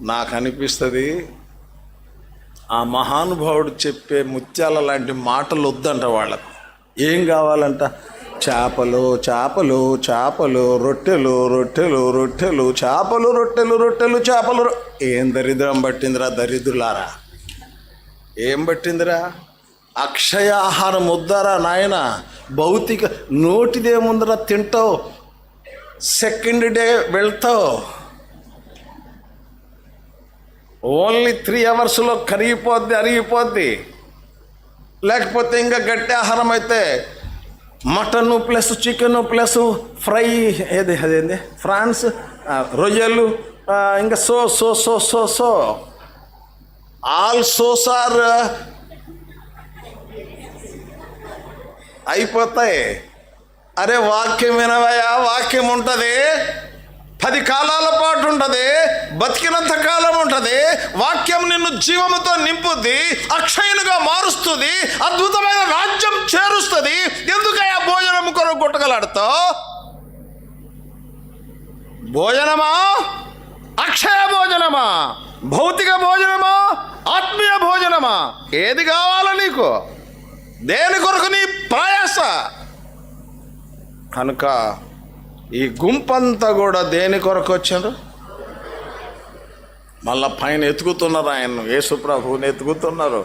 నాకు అనిపిస్తుంది ఆ మహానుభావుడు చెప్పే ముత్యాల లాంటి మాటలు వద్దంట వాళ్ళకు. ఏం కావాలంట? చేపలు చేపలు చేపలు రొట్టెలు రొట్టెలు రొట్టెలు చేపలు రొట్టెలు రొట్టెలు చేపలు ఏం దరిద్రం పట్టిందిరా దరిద్రులారా? ఏం పట్టిందిరా? అక్షయ ఆహారం వద్దారా నాయన? భౌతిక నోటిదేముందరా తింటావు సెకండ్ డే వెళ్తావు. ఓన్లీ త్రీ అవర్స్లో కరిగిపోద్ది అరిగిపోద్ది. లేకపోతే ఇంకా గట్టి ఆహారం అయితే mutton plus chicken plus fry ఏది అదేంది? ఫ్రాన్స్ రొయ్యలు ఇంకా so so so so so. All sauce are అయిపోతాయి. అరే వాక్యం వినవయా వాక్యం ఉంటుంది. పది కాలాల పాటు ఉంటుంది బతికినంత కాలం ఉంటుంది వాక్యం నిన్ను జీవముతో నింపుద్ది అక్షయునిగా మారుస్తుంది అద్భుతమైన రాజ్యం చేరుస్తుంది. ఎందుకయ్యా భోజనం కొరకు గుట్టగలాడుతావు భోజనమా? అక్షయ భోజనమా? భౌతిక భోజనమా? ఆత్మీయ భోజనమా? ఏది కావాలా నీకు? దేని కొరకు నీ ప్రయాస? కనుక ఈ గుంపంతా కూడా దేని కొరకు వచ్చారు? మళ్ళా పైన ఎతుకుతున్నారు ఆయన యేసుప్రభువుని ఎత్తుకుతున్నారు. ఎతుకుతున్నారు